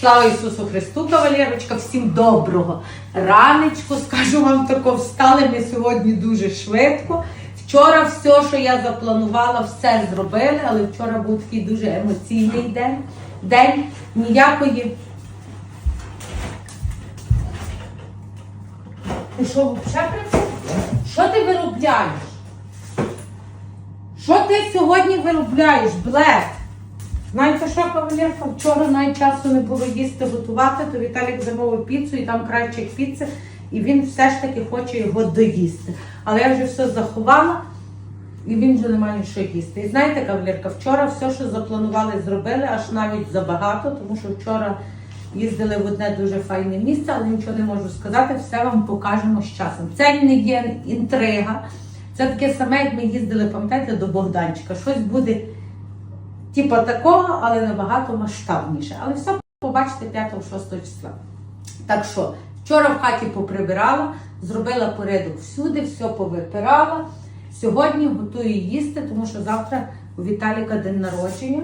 Слава Ісусу Христу, кавалерочка, всім доброго ранечку. Скажу вам тако, встали ми сьогодні дуже швидко. Вчора все, що я запланувала, все зробили, але вчора був такий дуже емоційний день. День ніякої. Ти що, взагалі? Що ти виробляєш? Що ти сьогодні виробляєш, Блек? Знаєте що, кавалерка? Вчора навіть часу не було їсти готувати, то Віталік замовив піцу і там крайчик піци, і він все ж таки хоче його доїсти. Але я вже все заховала, і він вже не має що їсти. І знаєте, кавалерка, вчора все, що запланували, зробили, аж навіть забагато, тому що вчора їздили в одне дуже файне місце, але нічого не можу сказати, все вам покажемо з часом. Це не є інтрига. Це таке саме, як ми їздили, пам'ятаєте, до Богданчика. Щось буде типа такого, але набагато масштабніше. Але все побачите 5-6 числа. Так що, вчора в хаті поприбирала, зробила порядок всюди, все повипирала. Сьогодні готую їсти, тому що завтра у Віталіка день народження.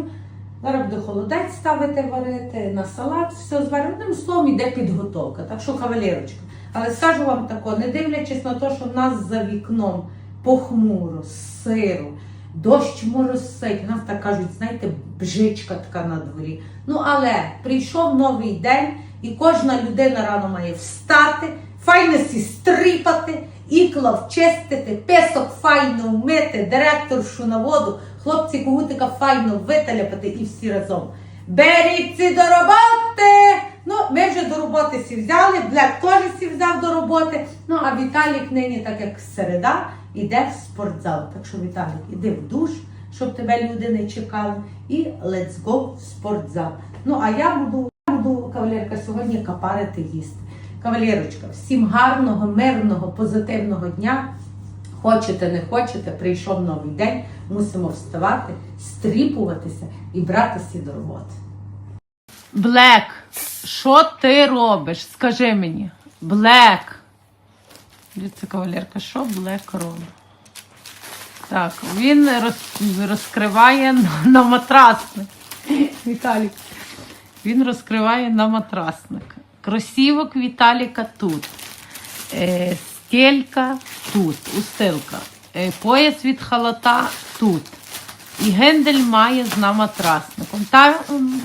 Зараз буду холодець ставити варити, на салат, все зварю. Одним словом, йде підготовка. Так що, кавалерочка. Але скажу вам тако, не дивлячись на те, що в нас за вікном похмуро, сиро, дощ моросить, у нас так кажуть, знаєте, бжичка така на дворі. Ну, але прийшов новий день, і кожна людина рано має встати, файно сі стрипати, ікла вчистити, песок файно вмити, директоршу на воду, хлопці когутика файно виталяпати і всі разом. Беріться до роботи! Ну, ми вже до роботи сі взяли, Блек теж сі взяв до роботи. Ну, а Віталік нині, так як середа, іде в спортзал. Так що, Віталік, іди в душ, щоб тебе люди не чекали, і let's go в спортзал. Ну, а я буду, буду кавалерка, сьогодні капарити їсти. Кавалерочка, всім гарного, мирного, позитивного дня. Хочете, не хочете, прийшов новий день, мусимо вставати, стріпуватися і братися до роботи. Блек, що ти робиш? Скажи мені. Блек. Дивіться, кавалерка, що Блек робить? Так, він роз- розкриває на, на матрасник. Віталік. Він розкриває на матрасник. Кросівок Віталіка тут. Е, стелька тут, устилка. Е, пояс від халата тут. І гендель має з наматрасником. Та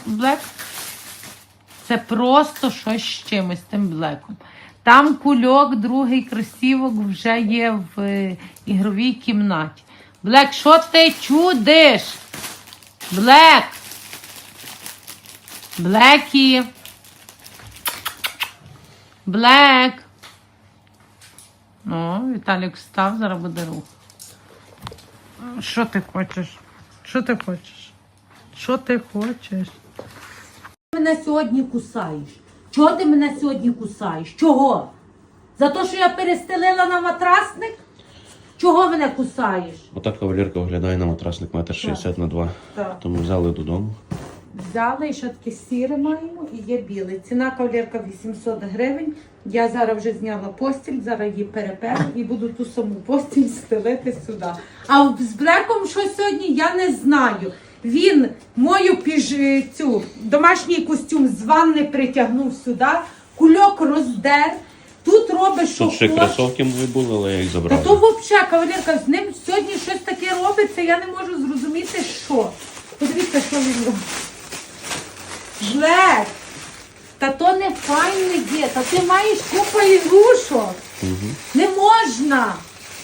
Блек? Це просто щось з чимось тим блеком. Там кульок, другий кросівок вже є в е, ігровій кімнаті. Блек, що ти чудиш? Блек. Блекі. Блек. Ну, Віталік встав, зараз буде рух. Що ти хочеш? Що ти хочеш? Що ти хочеш? мене сьогодні кусаєш? Чого ти мене сьогодні кусаєш? Чого? За те, що я перестелила на матрасник? Чого мене кусаєш? Отак кавалерка оглядає на матрасник метр 60 на 2. Так. Тому взяли додому. Взяли і ще таке сіре маємо і є біле. Ціна кавалерка 800 гривень. Я зараз вже зняла постіль, зараз її переперу і буду ту саму постіль стелити сюди. А з блеком що сьогодні я не знаю. Він мою піж... е, цю домашній костюм з ванни притягнув сюди, кульок роздер. Тут робить, що Тут ще хоче. кросовки мої були, але я їх Та забрав. то взагалі, кавалерка, з ним сьогодні щось таке робиться, я не можу зрозуміти, що. Подивіться, що він робить. Жлек! Та то не файне є, та ти маєш купа ігрушок. Не можна.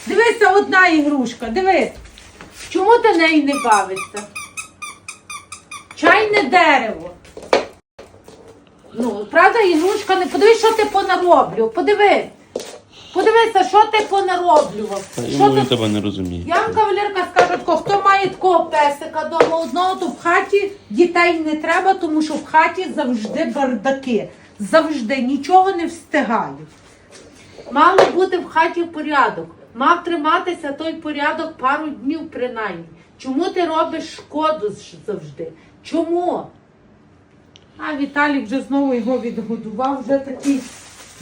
Дивися, одна ігрушка, дивись. Чому ти нею не бавишся? Чайне дерево. Ну, правда, ігрушка не подивись, що ти понароблював. Подивись. Подивися, що ти понароблював. Та Що ти тебе не розуміє. я вам кавалерка скажу, тако, хто має такого песика дома одного, то в хаті дітей не треба, тому що в хаті завжди бардаки. Завжди нічого не встигають. Мало бути в хаті порядок. Мав триматися той порядок пару днів принаймні. Чому ти робиш шкоду завжди? Чому? А Віталій вже знову його відгодував, вже такий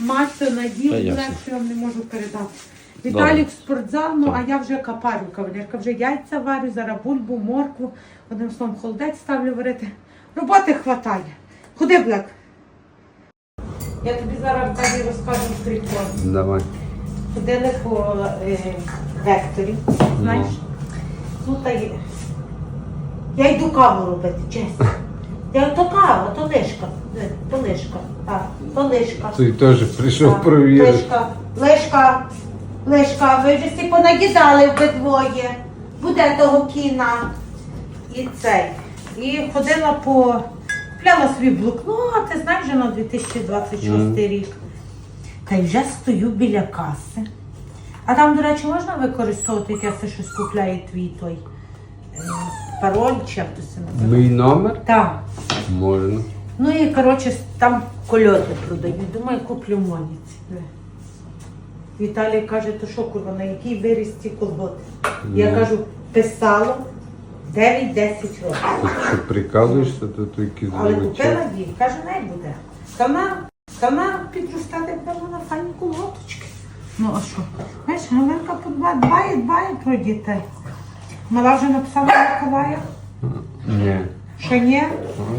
мацьо надів, Та ясно. легше я вам не можу передати. Віталік в спортзал, ну а я вже капарю кавалерка, вже яйця варю, зараз бульбу, моркву, одним словом холодець ставлю варити. Роботи хватає. Ходи, Блек, Я тобі зараз далі розкажу прикол. Давай. Ходили по е, векторі, знаєш? Ну та є. Я йду каву робити, чесно. Я то кава, то лишка. Е, То лишка. Так, то лишка. Той теж прийшов Так, провірити. Лишка, лишка, лишка, ви вже всі понаїдали обидвоє. Буде того кіна. І цей. І ходила по. Купляла собі блокноти, знаєш, вже на 2026 Мгм. рік. Та й вже стою біля каси. А там, до речі, можна використовувати, як я все щось купляє твій той е, пароль чи як то це називає? Мій номер? Так. Можна. Ну і коротше там кольоти продають. Думаю, куплю моніці. Віталій каже, то що курва, на який виріс ці колготи? Я Ну. кажу, писало 9-10 років. Ти що прикалуєшся, то то якісь Але купила їй, каже, не буде. Та вона, та вона підростати певно на файні колготочки. Ну а що? Знаєш, Галинка подбає, дбає, дбає про дітей. Мала вже написала Миколая, Ні. що ні.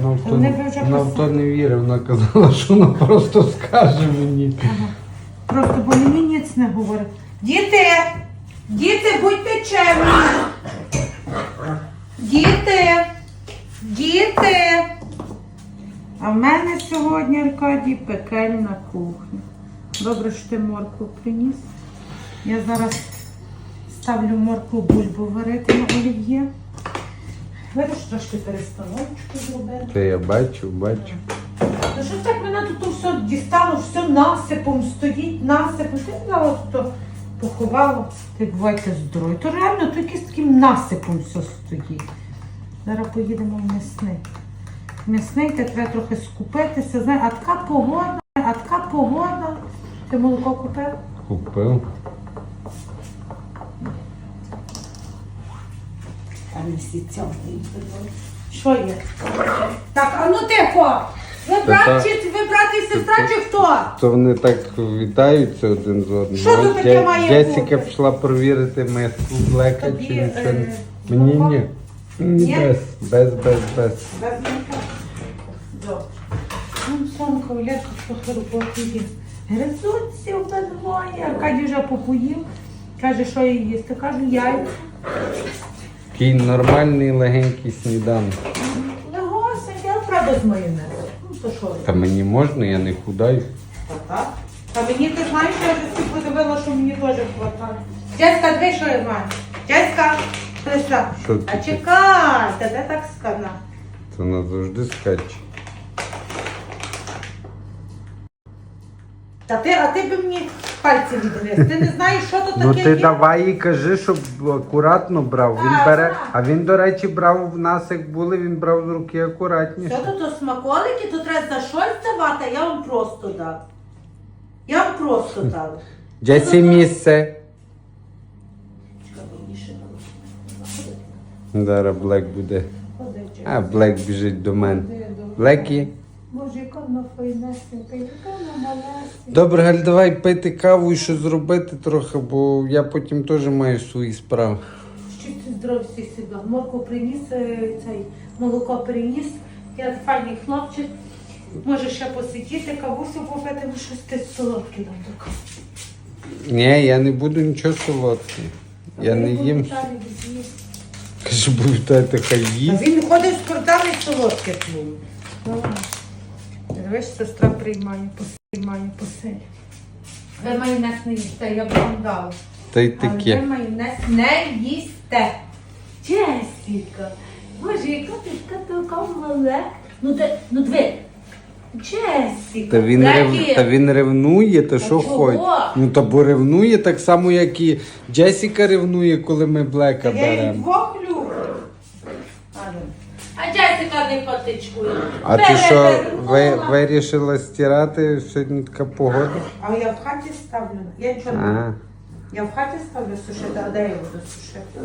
Вона в то, Вони б вже вона в то не вірить, вона казала, що вона просто скаже мені. Просто бо мені ніц не говорить. Діти! Діти, будьте чемні! Діти! Діти! А в мене сьогодні, Аркадій, пекельна кухня. Добре, що ти моркву приніс. Я зараз ставлю моркву бульбу варити на олів'є. Видиш, трошки перестановочку зробити. Та я бачу, бачу. Ну що так мене тут все дістало, все насипом стоїть, насипом. Ти знала, то поховала. Ти бувайте здорові. То реально то якийсь таким насипом все стоїть. Зараз поїдемо в м'ясний. М'ясний те треба трохи скупитися. Знає, а така погода, а така погода. Ти молоко купив? Купив. Що є? Так, а ну тихо! Ви брат, чи ви брат і сестра, чи хто? То вони так вітаються один з одним. Що тут таке має Джесіка бути? пішла провірити миску Блека Тобі, чи нічого. е, Мені молоко? ні. Ні, Ні? без, без, без, без. Без молока? Добре. Ну, Олег, трохи роботи є. Гризуться обидвоє. Аркадій вже попоїв. Каже, що їсти. Кажу, яйця. Такий нормальний легенький сніданок. Легося, я правда з майонезом. Ну, то що? Та мені можна, я не худаю. Та так. Та мені ти знаєш, я вже всі подивила, що мені теж хватає. Дядька, диви, що я маю. Дядька, прийшла. Що А чекай, та де так скана? Це назавжди завжди скаче. Та ти, а ти би мені пальці відгриз. Ти не знаєш, що то таке Ну ти є? давай їй кажи, щоб акуратно брав. Він Так, бере, так. а він, до речі, брав в нас, як були, він брав з руки акуратніше. Що то, то смаколики, то треба за щось давати, а я вам просто дав. Я вам просто дав. Джесі місце. Чекай, мені ще надо. Зараз Блек буде. Ходи. А, Блек біжить до мене. Блекі. Боже, яка вона файнесенька, яка вона малесенька. Добре, Галь, давай пити каву і що зробити трохи, бо я потім теж маю свої справи. Що ти здоровий всі сюди. Морку приніс, е, цей молоко приніс. Я файний хлопчик. Може ще посидіти, кавусю попити, ну щось ти солодке дам до кави. Ні, я не буду нічого солодкого. Я не їм. Кажу, Віталій хай А їсть. він ходить з кортами солодке твої. Дивись, сестра приймає, приймає посель. Ви майонез не їсте, я б вам дала. Та й Але ви майонез не їсте. Джесіка, боже, яка ти така така мале. Ну ти, ну диви. Джесіка. Та він, рев... та він ревнує, та що чого? хоче. Ну та бо ревнує так само, як і Джесіка ревнує, коли ми Блека Та я їх беремо. двох люблю. А Джесіка не потичкує. А ти що, ви, вирішила стирати сьогодні така погода? А я в хаті ставлю. Я нічого не А, Я в хаті ставлю сушити, а де я буду сушити?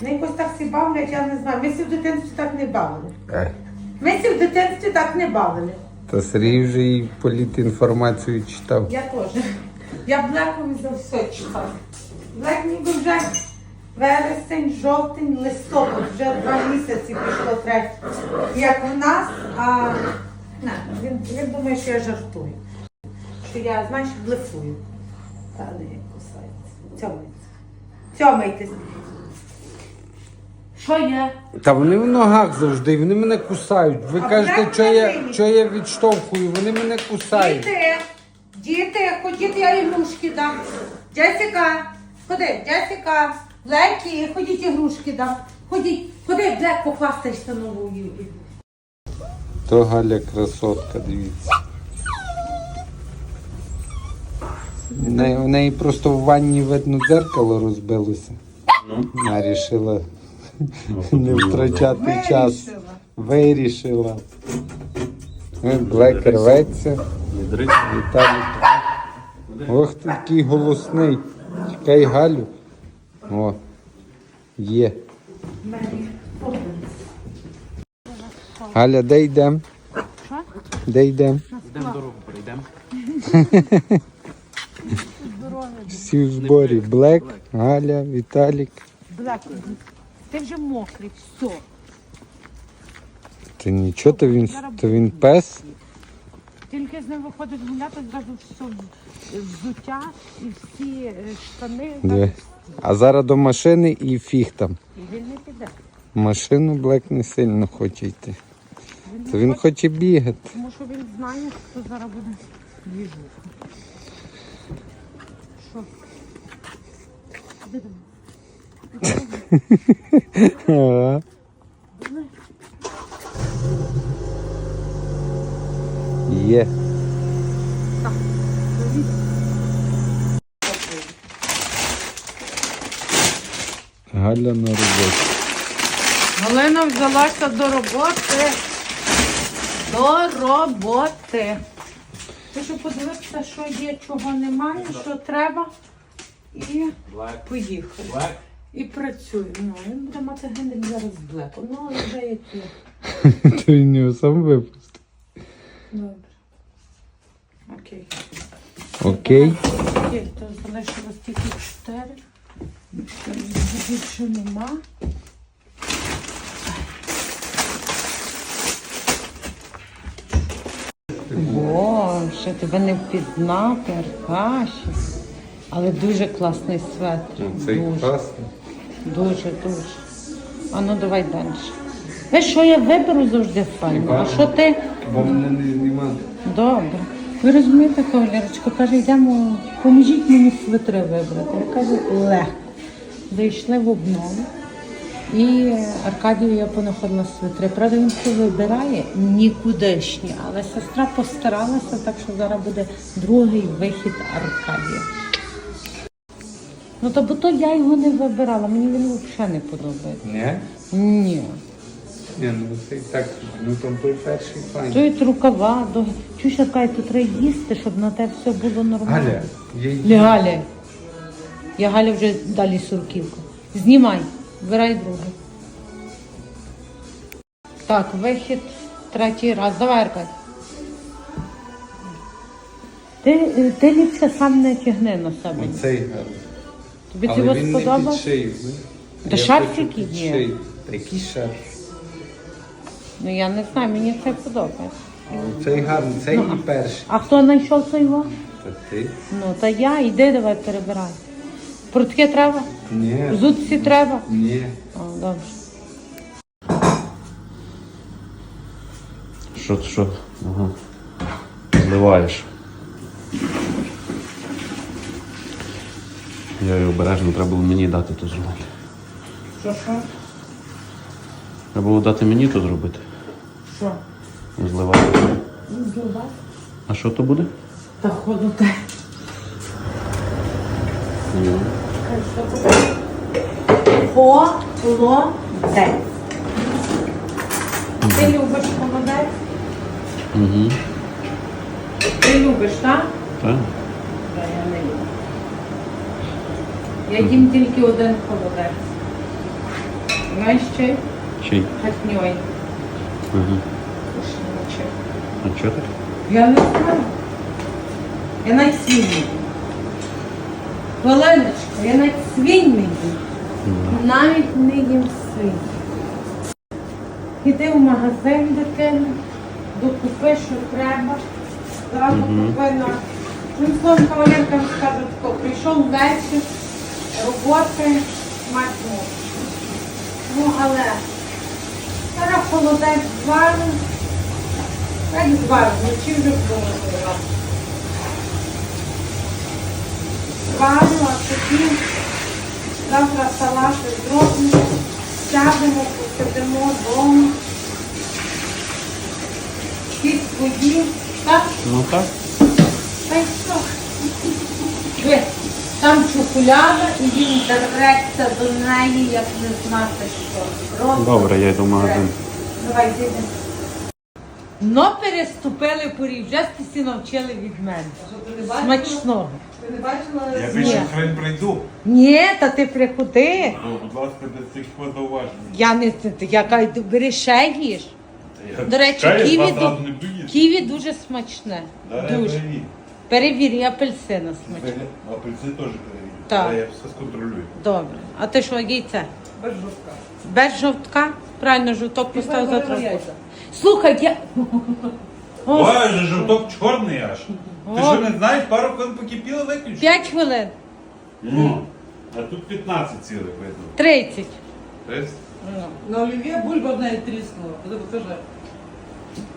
Вони якось так всі бавлять, я не знаю. Ми всі в дитинстві так не бавили. е. Ми всі в дитинстві так не бавили. Та Сергій вже і політінформацію читав. Я теж. Я Блекові за все читала. Блек ніби вже вересень, жовтень, листопад, вже два місяці пішло третє. Як в нас, а не, він, він думає, що я жартую. що я, знаєш, блефую. Та не кусається. Цьомається. Цьомайтесь. Що є? Та вони в ногах завжди, вони мене кусають. Ви А кажете, як що я, що я відштовхую, вони мене кусають. Діти, діти, ходіть, я ігрушки дам. Джесіка, ходи, Джесіка, Блекі, ходіть ігрушки дам. Ходіть, ходи, Блек, похвастайся новою. То Галя красотка, дивіться. В неї, в неї просто в ванні видно дзеркало розбилося. Ну, Вона вирішила ну, не втрачати час. Вирішила. Вирішила. Е, Блек рветься. Віталій. Ох, ти такий голосний. Чекай Галю. О, є. Галя, де йдемо? Що? Де йдемо? Йдемо дорогу, перейдемо. Всі в зборі. Блек, Галя, Віталік. Блек, ти вже мокрий, все. Та нічого, то він, то він пес. Тільки з ним виходить гуляти, зразу все взуття і всі е, штани. Диви. А зараз до машини і фіг там. Він не піде. Машину Блек не сильно хоче йти. Та він хоче бігати. Тому що він знає, що зараз буде двіжуха. Що? Ага. Є. Галя на роботі. Галина взялася до роботи. До роботи. Хочу подивитися, що є, чого немає, що треба. І поїхали. І працюємо. Ну, він буде мати гендель зараз з блеком. Ну, але вже є. То він його сам випустив. Добре. Окей. Окей. Окей, то залишилось тільки чотири. Більше нема. Боже, тебе не впізнати, Аркаші. Але дуже класний светр. дуже, класний. дуже, дуже. А ну давай далі. Ви що я виберу завжди файно? А що ти? Бо мене не знімати. Добре. Ви розумієте, Кавалерочка, каже, йдемо, поможіть мені свитри вибрати. Я кажу, легко. Зайшли в обнову. І Аркадію я понаходила свитри. Правда, він все вибирає нікудишні, але сестра постаралася, так що зараз буде другий вихід Аркадія. Ну то бо то я його не вибирала, мені він взагалі не подобається. Ні? Ні. Ні, ну це і так, ну там той перший файн. Тут рукава, до... чуєш, Аркадій, тут треба їсти, щоб на те все було нормально. Галя, я її. Не Галя. Я Галя вже далі сурківку. Знімай, вибирай другий. Так, вихід третій раз. Давай, Аркадій. Ти, е, ти ліпше сам не тягни на себе. Оцей гарний. Тобі Але цього він не сподобав? під шию. знаєш. Та Я шарфики хочу під є. шию. Та який шарф? Ну я не знаю, мені це подобається. А Цей гарний, цей Ну, і перший. А хто знайшов цей його? Та ти? Ну, та я, йди давай перебирай. Портки треба? Ні. Зутці треба? Ні. О, добре. Що ти що? Ага. Зливаєш. Я її обережно, треба було мені дати то зробити. Що, що? Треба було дати мені то зробити. Що? Зливати. Зливати? А що то буде? Та ходите. Ну, Холодець. Ти любиш холодець? Угу. Ти любиш, так? Так. Та я не люблю. Я їм тільки один холодець. Знаєш чий? Чий? Хатньой. Угу. А чого так? Я не знаю. Я навіть свій не. Хвилиночку, я навіть свій не їм. Навіть не їм свій. Іди в магазин, дитина, докупи, що треба. Зразу купи на Ну, словом, кавалерка скаже тако, прийшов вечір, роботи, смачно. Ну, але зараз холодець зварив, так зварив, вночі вже було. Зварю, а тоді завтра салати зробимо, сядемо, посидимо вдома. Всі свої, так? Ну так. Та й що? Там чоколяда і він дереться до неї, як не знати що. Просто Добре, я йду в магазин. Давай, йди. Но переступили поріг, вже всі навчили від мене. Смачного. Ти не бачила? Я більше хрен прийду. Ні, та ти приходи. Ну, будь ласка, до цих зауважень. Я не я кажу, бери ще їж. До речі, ківі, ду- ківі дуже смачне. Я Дуже. Перевірю. Перевір, і апельсина смачне. Апельсин теж перевірю. Так. Я все сконтролюю. Добре. А ти що, яйце? Без жовтка. Без жовтка? Правильно, жовток поставив Тепер завтра. Слухай, я. О, Боже, жовток чорний аж. Ти О. що не знаєш, пару хвилин покипіло виключно? 5 хвилин. Ну, а тут 15 цілих видно. 30. Десь? На олів'є бульба в неї тріснула. Куди покажи.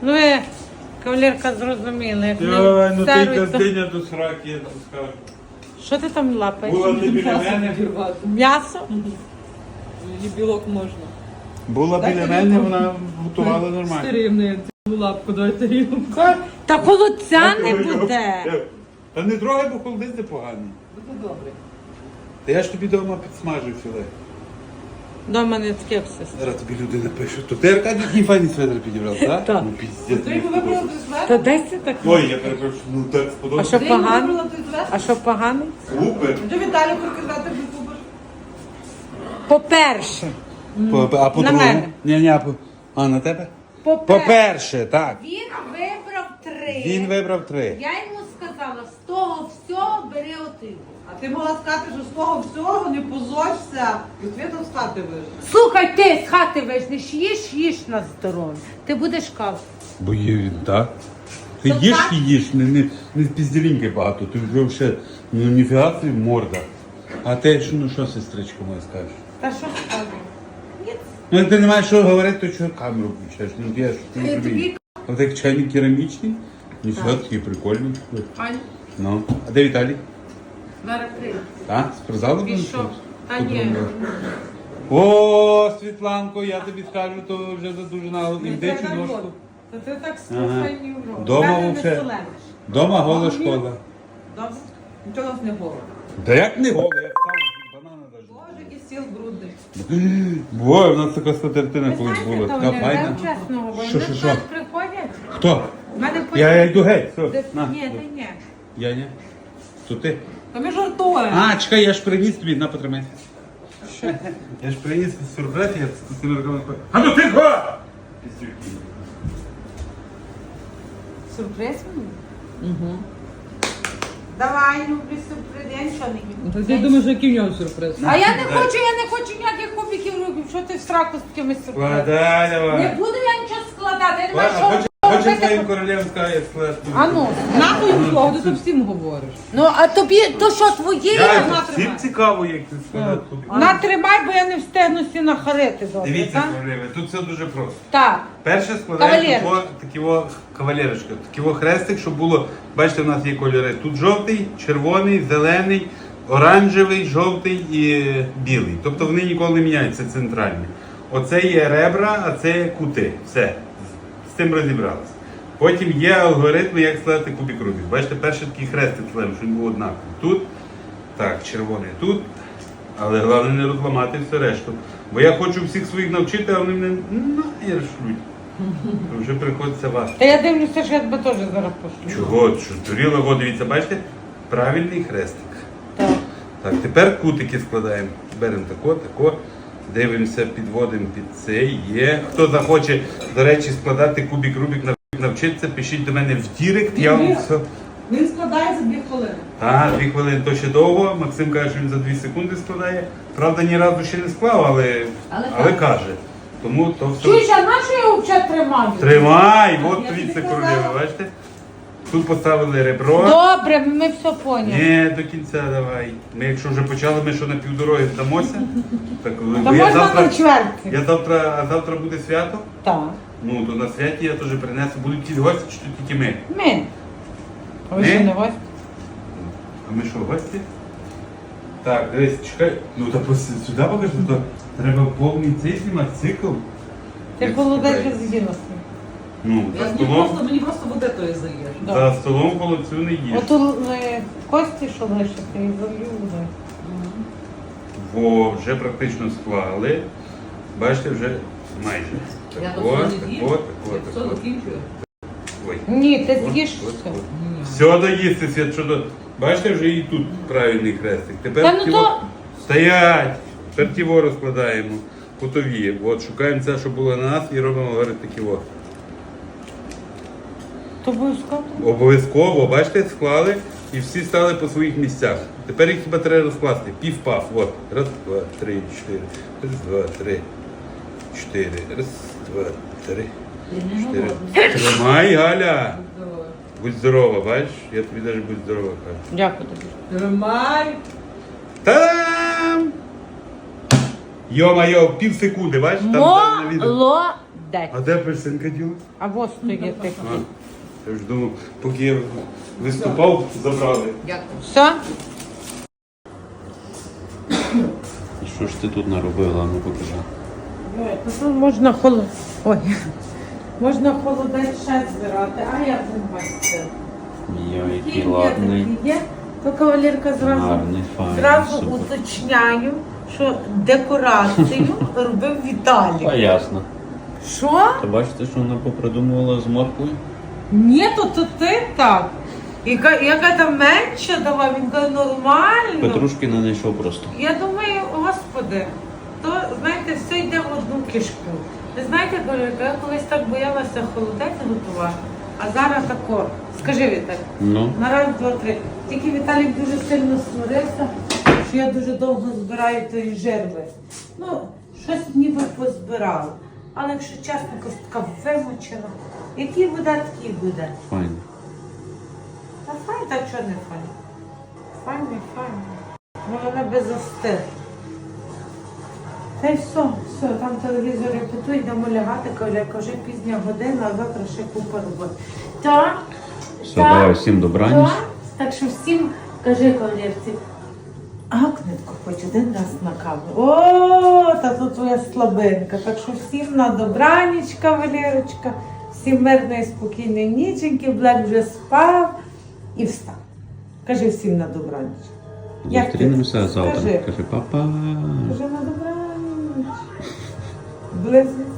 Ну ви, кавалерка зрозуміла, як Ой, ну ти то- газдиня до сраки, я тобі скажу. Що ти там лапаєш? Була не біля мене. М'ясо? Її білок можна. Була Так, біля мене, вона готувала нормально. Стерівний цю лапку, дай тарілку. Та холодця не буде. Та не трогай, бо холодець поганий. Буде добре. Та я ж тобі вдома підсмажив філе. До мене скепсис. Зараз тобі люди напишуть. То ти Аркадій такий файний сведер підібрав, так? Так. Ну піздець. мені ну, сподобався. Та десь це так. Ой, я перепрошую, ну так А що Ти поганий? вибрала той? А що поганий? Супер. До Віталію приказати був кубер. По-перше, А по-друге? мене. Ні, ні, а по... А, на тебе? По-перше. По-перше, так. він вибрав три. Він вибрав три. Я йому сказала 100 стереотипу. А ти могла сказати, що з того всього не позорься і світом хати вижне. Слухай, ти з хати вижнеш, їж, їж на здоров'я. Ти будеш кав. Бо є він, так? Ти Це їж і їж, не, не, не пізділіньки багато, ти вже взагалі, ну ніфіга ти морда. А ти що, ну що, сестричко моя, скажеш? Та що скажу? Ну ти не маєш що говорити, то чого камеру включаєш? Ну я ж ти не е, А так чайник керамічний, ніфіга такий прикольний. Ну, а де Віталій? Зараз прийду. А, спортзалу Пішов. Та ні. О, Світланко, я тобі скажу, то вже задужена іде Це чи народ. дошку. Та ти так Ага. слухай ні в рот. Дома Мене не вовсе. солениш. Дома гола школа. Добре? Нічого нас не говорить. Та як не гола, я сам банана даже. Боже, який стіл брудний. Бой, у нас така скатертина колись була, така файна. так. Що, що, що? нас приходять. Хто? В мене Я, я йду геть, все, Де- на. Ні, та ні. Я ні. То ти? Та ми жартуємо. А, чекай, я ж приніс тобі, на потримай. Я ж приніс сюрприз, я з цими руками. А ну тихо! Піздюки. Сюрприз мені? Угу. Давай, люблю сюрприз. Я нічого не Ну, Та їм. ти думаєш, який в нього сюрприз? А я не хочу, я не хочу ніяких кубиків рубів. Що ти в сраку з такими сюрпризами? Не буду я нічого складати. Я не маю Ладно, що Хоче своїм королем сказати, складати. А ну, Нахуй нікого, ти то всім говориш. ну а тобі то що твоє? Я всім цікаво, як ти складати. Натримай, бо я не встигну всі нахарити добре, Дивіться, так? королеви, тут все дуже просто. Так. Перше складаємо Кавалерочка. тако, такого кавалерочка, такого хрестик, щоб було, бачите, в нас є кольори. Тут жовтий, червоний, зелений, оранжевий, жовтий і білий. Тобто вони ніколи не міняються центральні. Оце є ребра, а це є кути. Все. З цим розібралися. Потім є алгоритми, як складати кубік Рубік. Бачите, перший такий хрестик складаємо, щоб він був однаковий. Тут, так, червоний тут. Але головне не розламати все решту. Бо я хочу всіх своїх навчити, а вони мене. То вже приходиться вас. Та я дивлюся, що я тебе теж зараз пошлю. Чого? Що туріла, во, дивіться, бачите? Правильний хрестик. Так. Так, тепер кутики складаємо. Беремо тако, тако. Дивимося, підводимо під цей. Є. Хто захоче, до речі, складати кубік Рубік, навчитися, пишіть до мене в Дірект, я вам все. Він складає за дві хвилини. А, дві хвилини то ще довго. Максим каже, що він за дві секунди складає. Правда, ні разу ще не склав, але, Але але каже. Тому то все. Чуєш, а на що я взагалі тримаю? Тримай, от Я тобі королева, казала. бачите? Тут поставили ребро. Добре, ми все поняли. Ні, до кінця давай. Ми якщо вже почали, ми що на півдороги здамося. Так, Та я можна завтра, на чверті. я завтра, а завтра буде свято. Так. Ну, то на святі я теж принесу. Будуть ті гості, чи то тільки ми. Ми. А ви Ми? що не гості? А ми що, гості? Так, дивись, чекай. Ну та пос- сюди покажи, то треба повний цей знімати цикл. Ти Як холодець чекай. з'їла. Ну, Я за столом, просто, мені просто води тої заїш. за столом холодцю не їж. Ото е, кості, що лишити, і залью водою. Во, вже практично склали. Бачите, вже майже. Я Так от, так от, так все от, так от. закінчую. Ой. Ні, ти От, з'їш от, все. от. Все доїсти, свят, що до... Бачите, вже і тут правильний хрестик. Тепер Та ну ті то- стоять. Тепер тіво розкладаємо. Кутові. От шукаємо це, що було на нас, і робимо говорить такі во. То обов'язково. Обов'язково, бачите, склали і всі стали по своїх місцях. Тепер їх хіба треба розкласти. Пів-пав. От. Раз, два, три, чотири. Раз, два, три, чотири. Раз, два, три, чотири. Тримай, Галя. Будь здорова, бачиш? Я тобі навіть будь здорова кажу. Дякую тобі. Тримай. Та-дам! Йо-майо, пів секунди, бачиш? Там, там на відео. Молодець. А де персинка діла? А ось стоїть такий. Я ж думав, поки я виступав, забрали. Дякую. Все? І що ж ти тут наробила? Ну покажи. Ой, то тут можна холод... Ой. Можна холодець ще збирати, а я майстер. Я який ладний, Є, то кавалерка зразу, гарний, файний, зразу супер. уточняю, що декорацію робив Та Віталій. ясно. Що? Та бачите, що вона попридумувала з морквою? Ні, то, то ти так. Яка, яка там менше давай, він каже, нормально. Петрушки не знайшов просто. Я думаю, господи, то знаєте, все йде в одну кишку. Ви знаєте, я колись так боялася холодець готувати, а зараз тако. Скажи Віталій, Ну, на раз, два, три. Тільки Віталік дуже сильно сварився, що я дуже довго збираю тої жерви. Ну, щось ніби позбирала. Але якщо чесно, якась така вимучена. Який буде, такий буде. файно. Та файн, так що не файн. Файний, файний. Може не без остир. Та й все, все, там телевізор репетує, йдемо лягати, коляка, вже пізня година, а завтра ще купа роботи. Так? Все, давай всім добраніч. Так? Так що всім кажи кавалерці. Акнетко хоч один раз на каву. О, та тут твоя слабинка. Так що всім на добраніч, кавалерочка. Всім мирної, спокійної ніченьки. Блек вже спав і встав. Кажи всім на добраніч. Як ти? Зустрінемося завтра. Скажи. Каже, папа. Кажи на добраніч. Близнець.